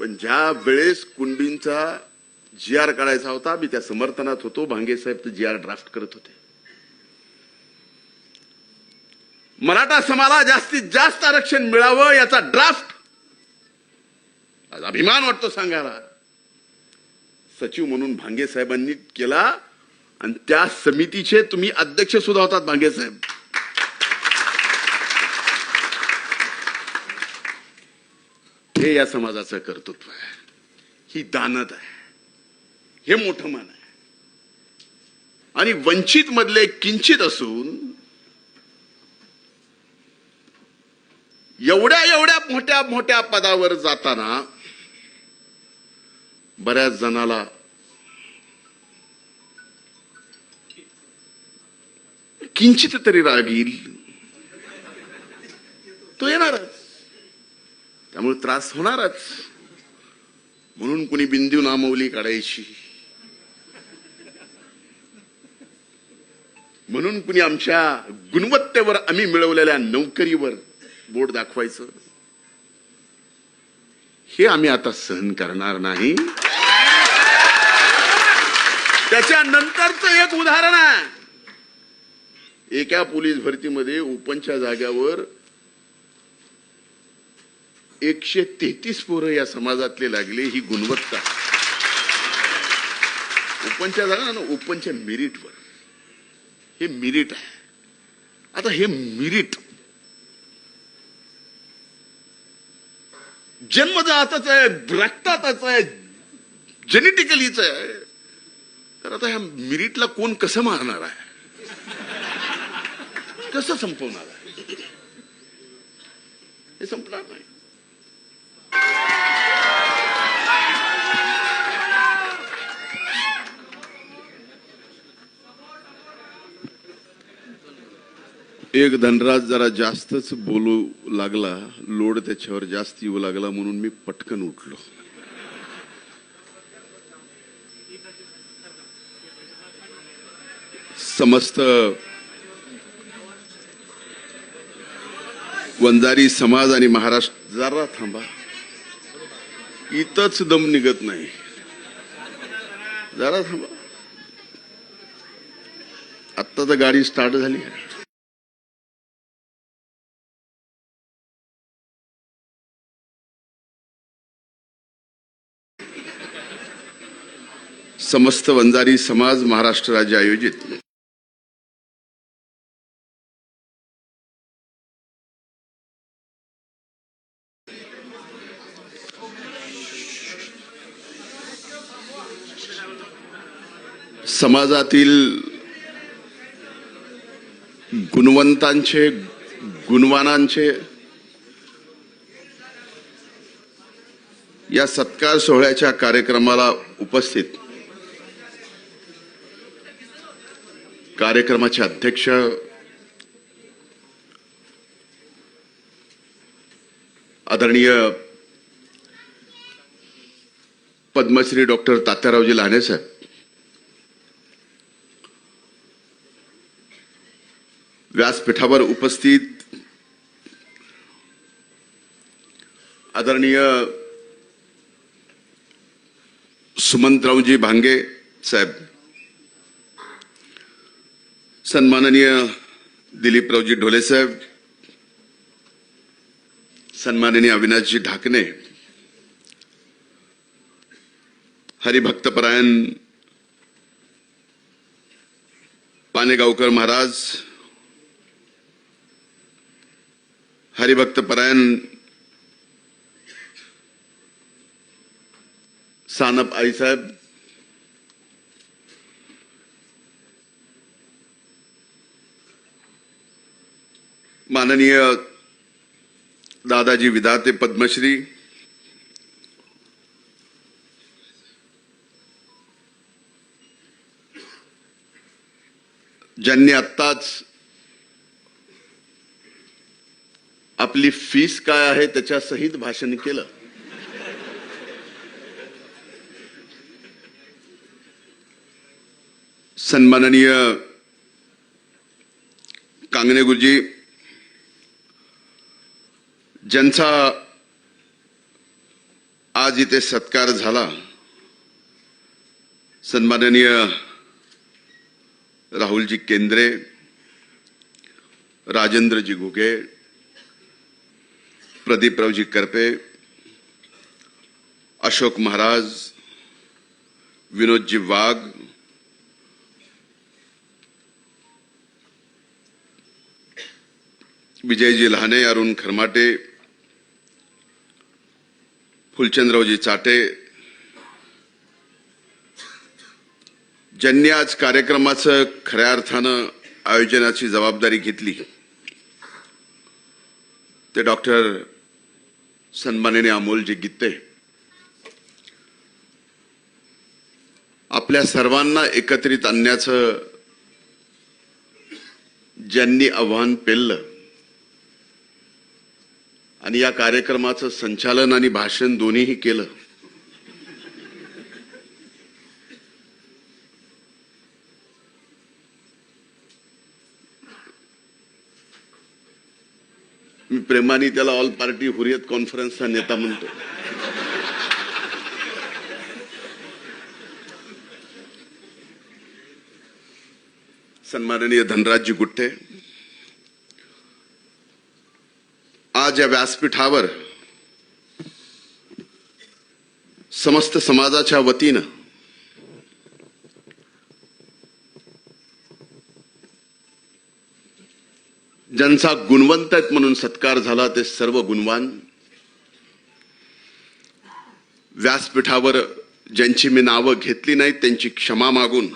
पण ज्या वेळेस कुणबींचा जी आर काढायचा होता मी त्या समर्थनात होतो. भांगे साहेब ते जी आर ड्राफ्ट करत होते. मराठा समाला जास्तीत जास्त आरक्षण मिळावं याचा ड्राफ्ट आज अभिमान वाटतो सांगायला. सचिव म्हणून भांगे साहेबांनी केला. आणि त्या समितीचे तुम्ही अध्यक्ष सुद्धा होतात भांगे साहेब. हे या समाजाचं कर्तृत्व आहे. ही दानत आहे. हे मोठं मान आहे. आणि वंचित मधले किंचित असून एवढ्या एवढ्या मोठ्या मोठ्या पदावर जाताना बऱ्याच जणाला किंचित तरी राग त्यामुळे त्रास होणारच. म्हणून कुणी बिंदू नामवली काढायची. म्हणून कुणी आमच्या गुणवत्तेवर आम्ही मिळवलेल्या नोकरीवर बोट दाखवायचं. हे आम्ही आता सहन करणार नाही. त्याच्यानंतरच एक उदाहरण आहे. एका पोलीस भरतीमध्ये ओपनच्या जाग्यावर एकशे तेहतीस पोरं या समाजातले लागले ही गुणवत्ता. ओपनच्या जागा ना ओपनच्या मेरिटवर. हे मिरिट आहे. आता हे मिरिट. जन्मजातच आहे रक्तातच आहे जेनेटिकलीच आहे. तर आता ह्या मिरिटला कोण कसं मारणार आहे? कसं संपवणार आहे? हे संपणार नाही. एक धनराज जरा जास्तच बोलू लागला लोड त्याच्यावर जास्त येऊ लागला म्हणून मी पटकन उठलो. समस्त वंजारी समाज आणि महाराष्ट्र जरा थांबा. इथंच दम निघत नाही. जरा थांबा. आत्ता तर गाडी स्टार्ट झाली. आहे समस्त वंजारी समाज महाराष्ट्र राज्य आयोजित. समाजातील गुणवंतांचे गुणवानांचे या सत्कार सोहळ्याच्या कार्यक्रमाला उपस्थित कार्यक्रमाचे अध्यक्ष आदरणीय पद्मश्री डॉक्टर तात्यारावजी लहाने साहेब. व्यासपीठावर उपस्थित आदरणीय सुमंतरावजी भांगे साहेब. सन्माननीय दिलीपरावजी ढोले साहेब सन्माननीय अविनाशजी ढाकणे हरिभक्तपरायण पानेगावकर महाराज हरिभक्तपरायण सानप आईसाहेब माननीय दादाजी विधाते पद्मश्री ज्यांनी आत्ताच आपली फीस काय आहे त्याच्या सहित भाषण केलं. सन्माननीय कांगणे गुरुजी ज्यांचा आज इथे सत्कार झाला. सन्माननीय राहुलजी केंद्रे राजेंद्रजी घुगे प्रदीपरावजी करपे अशोक महाराज विनोदजी वाघ विजयजी लहाने अरुण खरमाटे फुलचंद्ररावजी चाटे ज्यांनी आज कार्यक्रमाचं खऱ्या अर्थानं आयोजनाची जबाबदारी घेतली ते डॉक्टर सन्मानिने अमोलजी गित्ते. आपल्या सर्वांना एकत्रित आणण्याचं ज्यांनी आव्हान पेललं आणि या कार्यक्रमाचं संचालन आणि भाषण दोन्हीही केलं. मी प्रेमाने त्याला ऑल पार्टी हुरियत कॉन्फरन्सचा नेता म्हणतो. सन्माननीय धनराजजी गुट्टे आज या व्यासपीठावर समस्त समाजाच्या वतीनं ज्यांचा गुणवंत आहेत म्हणून सत्कार झाला ते सर्व गुणवान व्यासपीठावर ज्यांची मी नावं घेतली नाहीत त्यांची क्षमा मागून